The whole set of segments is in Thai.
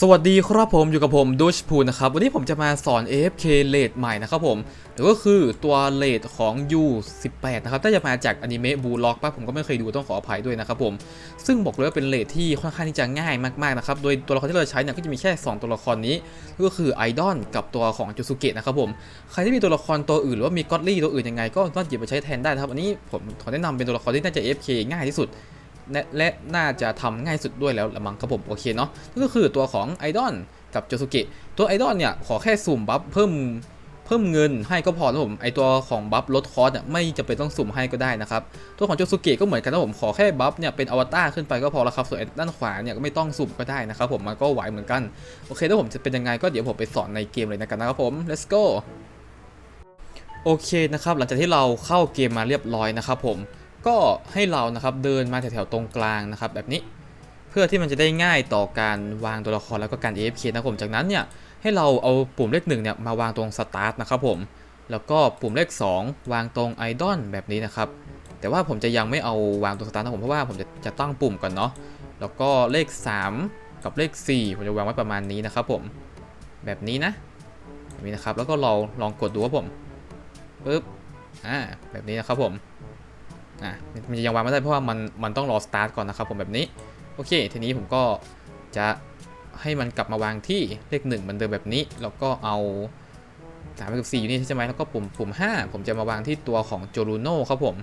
สวัสดีครับผมอยู่กับผมดูชพูนะครับ วันนี้ผมจะมาสอน AFK เลดใหม่นะครับผมหรือก็คือตัวเลดของ U18 นะครับถ้าจะมาจากอนิเมะบูล็อกป่ะผมก็ไม่เคยดูต้องขออภัยด้วยนะครับผม ซึ่งบอกเลยว่าเป็นเลดที่ค่อนข้างที่จะง่ายมากๆนะครับ โดยตัวละครที่เราใช้เนี่ยก็จะมีแค่ 2 ตัวละครนี้ ก็คือไอดอลกับตัวของจูสุเกะนะครับผม ใครที่มีตัวละครตัวอื่นหรือว่ามีก็อดลี่ตัวอื่นยังไงก็สามารถหยิบไปใช้แทนได้นะครับอันนี้ผมขอแนะนำเป็นตัวละครที่น่าจะ AFK ง่ายที่สุด และและน่าจะทำง่ายสุดด้วยแล้วละมั้งครับผมโอเคเนาะนั่นก็คือตัวของไอดอลกับโจสุเกะตัวไอดอลเนี่ยขอแค่สุ่มบัฟเพิ่มเพิ่มเงินให้ก็พอนะผมไอตัวของบัฟลดคอสเนี่ยไม่จำเป็นต้องสุ่มให้ก็ได้นะครับตัวของโจสุเกะก็เหมือนกันนะผมขอแค่บัฟเนี่ยเป็นอวตารขึ้นไปก็พอแล้วครับส่วนด้านขวาเนี่ยก็ไม่ต้องสุ่มก็ได้นะครับผมมันก็ไหวเหมือนกันโอเคถ้าผมจะเป็นยังไงก็เดี๋ยวผมไปสอนในเกมเลยนะกันนะครับผม let's go โอเคนะครับหลังจากที่เราเข้าเกมมาเรียบร้อยนะครับผม ก็ให้เรานะครับเดินมาแถวๆตรงกลางนะครับแบบนี้ เพื่อที่มันจะได้ง่ายต่อการวางตัวละครแล้วก็การ AFK นะครับผมจากนั้นเนี่ยให้เราเอาปุ่มเลขหนึ่งเนี่ยมาวางตรง Start นะครับผมแล้วก็ปุ่มเลข 2 วางตรง Idol แบบนี้นะครับแต่ว่าผมจะยังไม่เอาวางตรง Start นะผมเพราะว่าผมจะจะตั้งปุ่มก่อนเนาะแล้วก็เลข 3 กับเลข 4 ผมจะวางไว้ประมาณนี้นะครับผมแบบนี้นะแบบนี้นะครับแล้วก็เราลองกดดูครับผมปึ๊บอ่าแบบนี้นะครับผม อะมันจะยังวางไม่ได้เพราะว่ามันมันต้องรอสตาร์ทก่อนนะครับผมแบบนี้โอเค ทีนี้ผมก็จะให้มันกลับมาวางที่เลขหนึ่งเหมือนเดิมแบบนี้ แล้วก็เอาสามกับสี่อยู่นี่ใช่ไหมแล้วก็ปุ่มปุ่มห้าผมจะมาวางที่ตัวของโจลูโน่ครับผม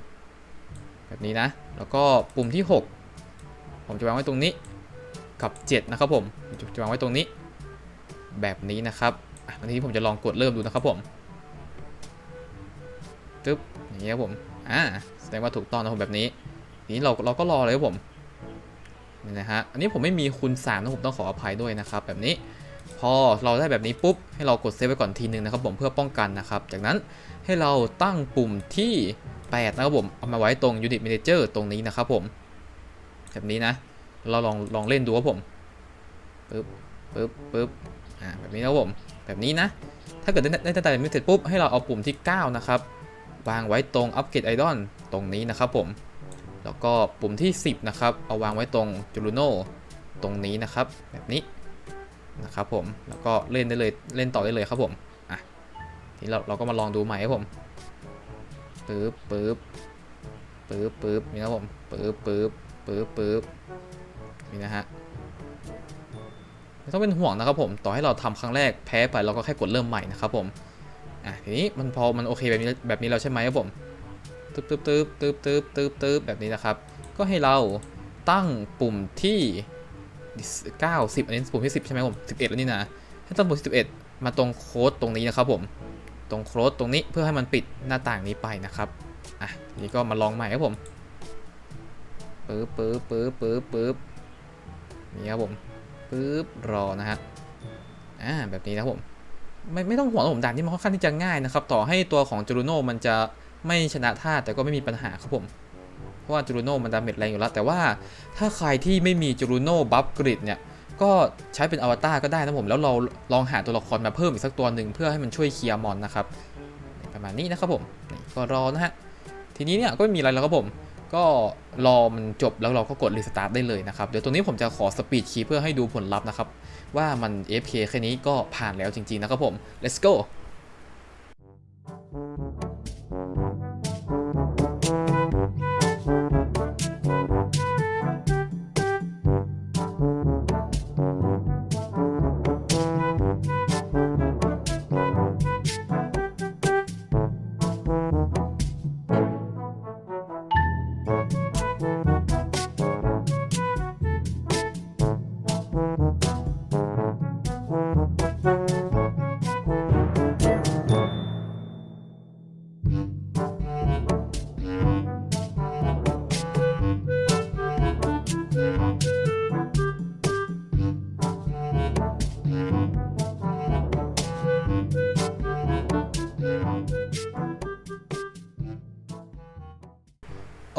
แบบนี้นะ แล้วก็ปุ่มที่ 6 ผมจะวางไว้ตรงนี้กับ 7 นะครับผมจะจะวางไว้ตรงนี้ แบบนี้นะครับวันนี้ผมจะลองกดเริ่มดูนะครับผมตึ๊บอย่างนี้ครับผม อ่าแสดงว่าถูกต้องนะผมแบบนี้ทีนี้เราเราก็รอเลยครับผมนี่นะฮะอันนี้ผมไม่มีคูณ3นะผมต้องขออภัยด้วยนะครับแบบนี้พอเราได้แบบนี้ปุ๊บให้เรากดเซฟไว้ก่อนทีนึงนะครับผมเพื่อป้องกันนะครับจากนั้นให้เราตั้งปุ่มที่8นะครับผมเอามาไว้ตรง Unit Manager ตรงนี้นะครับผม แบบนี้นะ เราลองลองเล่นดูครับผมปึ๊บปึ๊บปึ๊บอ่าแบบนี้นะครับผม แบบนี้นะ ถ้าเกิดได้ได้ได้แบบนี้เสร็จปุ๊บให้เราเอาปุ่มที่ 9 นะครับ วางไว้ตรงอัปเกรดไอดอลตรงนี้นะครับผม แล้วก็ปุ่มที่ 10 นะครับ เอาวางไว้ตรงจูรูโน่ตรงนี้นะครับ แบบนี้นะครับผม แล้วก็เล่นได้เลยเล่นต่อได้เลยครับผมอะทีนี้เราเราก็มาลองดูใหม่ครับผมปึ๊บปึ๊บปึ๊บปึ๊บนี่นะผมปึ๊บปึ๊บปึ๊บปึ๊บนี่นะฮะไม่ต้องเป็นห่วงนะครับผม ต่อให้เราทำครั้งแรกแพ้ไปเราก็แค่กดเริ่มใหม่นะครับผม อะทีนี้มันพอมันโอเคแบบนี้แบบนี้แล้วใช่ไหมครับผมตึ๊บตึ๊บตึ๊บตึ๊บตึ๊บตึ๊บตึ๊บแบบนี้นะครับ ก็ให้เราตั้งปุ่มที่9 10อันนี้ปุ่มที่ 10 ใช่ไหมผม 11 แล้วนี่นะ ให้ตั้งปุ่มที่11 มาตรงโค้ดตรงนี้นะครับผม ตรงโค้ดตรงนี้เพื่อให้มันปิดหน้าต่างนี้ไปนะครับ อะทีนี้ก็มาลองใหม่ครับผมปึ๊บปึ๊บปึ๊บปึ๊บปึ๊บนี่ครับผมปึ๊บรอนะฮะ อ่าแบบนี้นะครับผม ไม่ไม่ต้องห่วงผมด่านนี้มันค่อนข้างที่จะง่ายนะครับ ต่อให้ตัวของจูรูโน่มันจะไม่ชนะท่าแต่ก็ไม่มีปัญหาครับผมเพราะว่าจูรูโน่มันดาเมจแรงอยู่แล้ว แต่ว่าถ้าใครที่ไม่มีจูรูโน่บัฟกริดเนี่ยก็ใช้เป็นอวตารก็ได้นะผมแล้วเราลองหาตัวละครมาเพิ่มอีกสักตัวหนึ่งเพื่อให้มันช่วยเคลียร์มอนนะครับประมาณนี้นะครับผมก็รอนะฮะทีนี้เนี่ยก็ไม่มีอะไรแล้วครับผม ก็รอมันจบแล้วเราก็กดรีสตาร์ทได้เลยนะครับ เดี๋ยวตรงนี้ผมจะขอสปีดคีย์เพื่อให้ดูผลลัพธ์นะครับ ว่ามัน AFK แค่นี้ก็ผ่านแล้วจริงๆนะครับผม let's go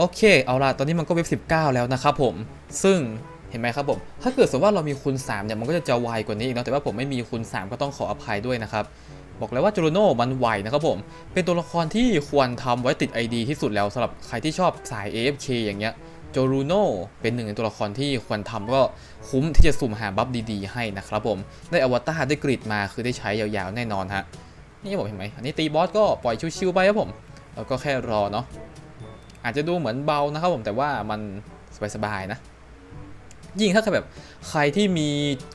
โอเค เอาล่ะ ตอนนี้มันก็เว็บ 19 แล้วนะครับผม ซึ่งเห็นไหมครับผม ถ้าเกิดสมมติว่าเรามีคูณ3เนี่ย มันก็จะจะไวกว่านี้อีกเนาะ แต่ว่าผมไม่มีคูณ3 ก็ต้องขออภัยด้วยนะครับ บอกเลยว่าจูโรโน่มันไวนะครับผม เป็นตัวละครที่ควรทำไว้ติด ID ที่สุดแล้วสำหรับใครที่ชอบสาย AFK อย่างเงี้ยโจรูโนเป็นหนึ่งในตัวละครที่ควรทำก็คุ้มที่จะสุ่มหาบัฟดีๆ ให้นะครับผม ได้อวตารได้กริดมาคือได้ใช้ยาวๆ แน่นอนฮะ นี่ผมเห็นไหม อันนี้ตีบอสก็ปล่อยชิวๆไปครับผม แล้วก็แค่รอเนาะ อาจจะดูเหมือนเบานะครับผมแต่ว่ามันสบายๆนะ ยิ่งถ้าแบบใครที่มี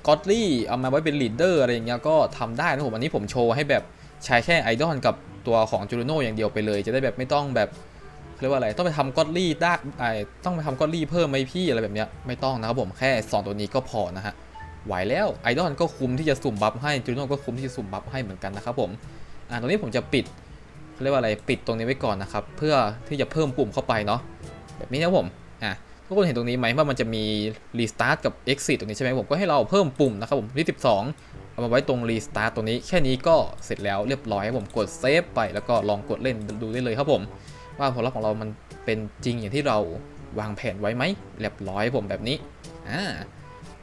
กอตลี่เอามาไว้เป็นลีดเดอร์อะไรอย่างเงี้ยก็ทำได้นะผมอันนี้ผมโชว์ให้แบบใช้แค่ไอดอลกับตัวของจูโน่อย่างเดียวไปเลย จะได้แบบไม่ต้องแบบเรียกว่าอะไรต้องไปทำกอตลี่ได้ไอต้องไปทำกอตลี่เพิ่มไหมพี่อะไรแบบเนี้ยไม่ต้องนะครับผมแค่สองตัวนี้ก็พอนะฮะไหวแล้วไอดอลก็คุ้มที่จะสุ่มบัฟให้จูโน่ก็คุ้มที่จะสุ่มบัฟให้เหมือนกันนะครับผมอ่าตรงนี้ผมจะปิด เรียกว่าอะไรปิดตรงนี้ไว้ก่อนนะครับ เพื่อที่จะเพิ่มปุ่มเข้าไปเนาะแบบนี้นะผมอะทุกคนเห็นตรงนี้ไหมว่ามันจะมี restart กับ exit ตรงนี้ใช่ไหมผมก็ให้เราเพิ่มปุ่มนะครับผมที่12 เอามาไว้ตรง restart ตรงนี้แค่นี้ก็เสร็จแล้วเรียบร้อยผมกดเซฟไปแล้วก็ลองกดเล่นดูได้เลยครับผม ว่าผลลัพธ์ของเรามันเป็นจริงอย่างที่เราวางแผนไว้ไหมเรียบร้อยผมแบบนี้อ่า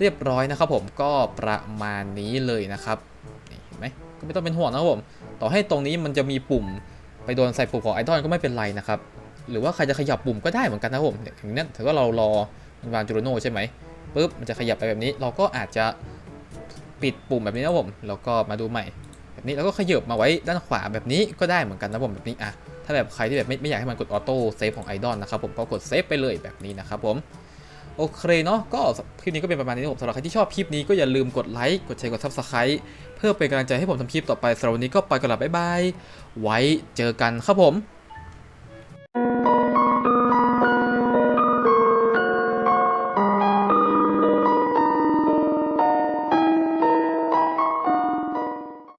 เรียบร้อยนะครับผมก็ประมาณนี้เลยนะครับเห็นไหมก็ไม่ต้องเป็นห่วงนะครับผม ต่อให้ตรงนี้มันจะมีปุ่ม ไปโดนใส่ปุ่มของไอดอลก็ไม่เป็นไรนะครับ หรือว่าใครจะขยับปุ่มก็ได้เหมือนกันนะผมเนี่ยอย่างนี้ถือว่าเรารอมันวางจูโรโนใช่ไหมปุ๊บมันจะขยับไปแบบนี้ เราก็อาจจะปิดปุ่มแบบนี้นะผมแล้วก็มาดูใหม่ แบบนี้แล้วก็ขยับมาไว้ด้านขวาแบบนี้ก็ได้เหมือนกันนะผมแบบนี้อะถ้าแบบใครที่แบบไม่ไม่อยากให้มันกดออโต้เซฟของไอดอลนะครับผมก็กดเซฟไปเลยแบบนี้นะครับผม โอเคเนาะก็คลิปนี้ก็เป็นประมาณนี้ผมสำหรับใครที่ชอบคลิปนี้ก็อย่าลืมกดไลค์กดแชร์กด subscribe เพื่อเป็นกำลังใจให้ผมทำคลิปต่อไปสำหรับวันนี้ก็ไปกันละบ๊ายบายไว้เจอกันครับผม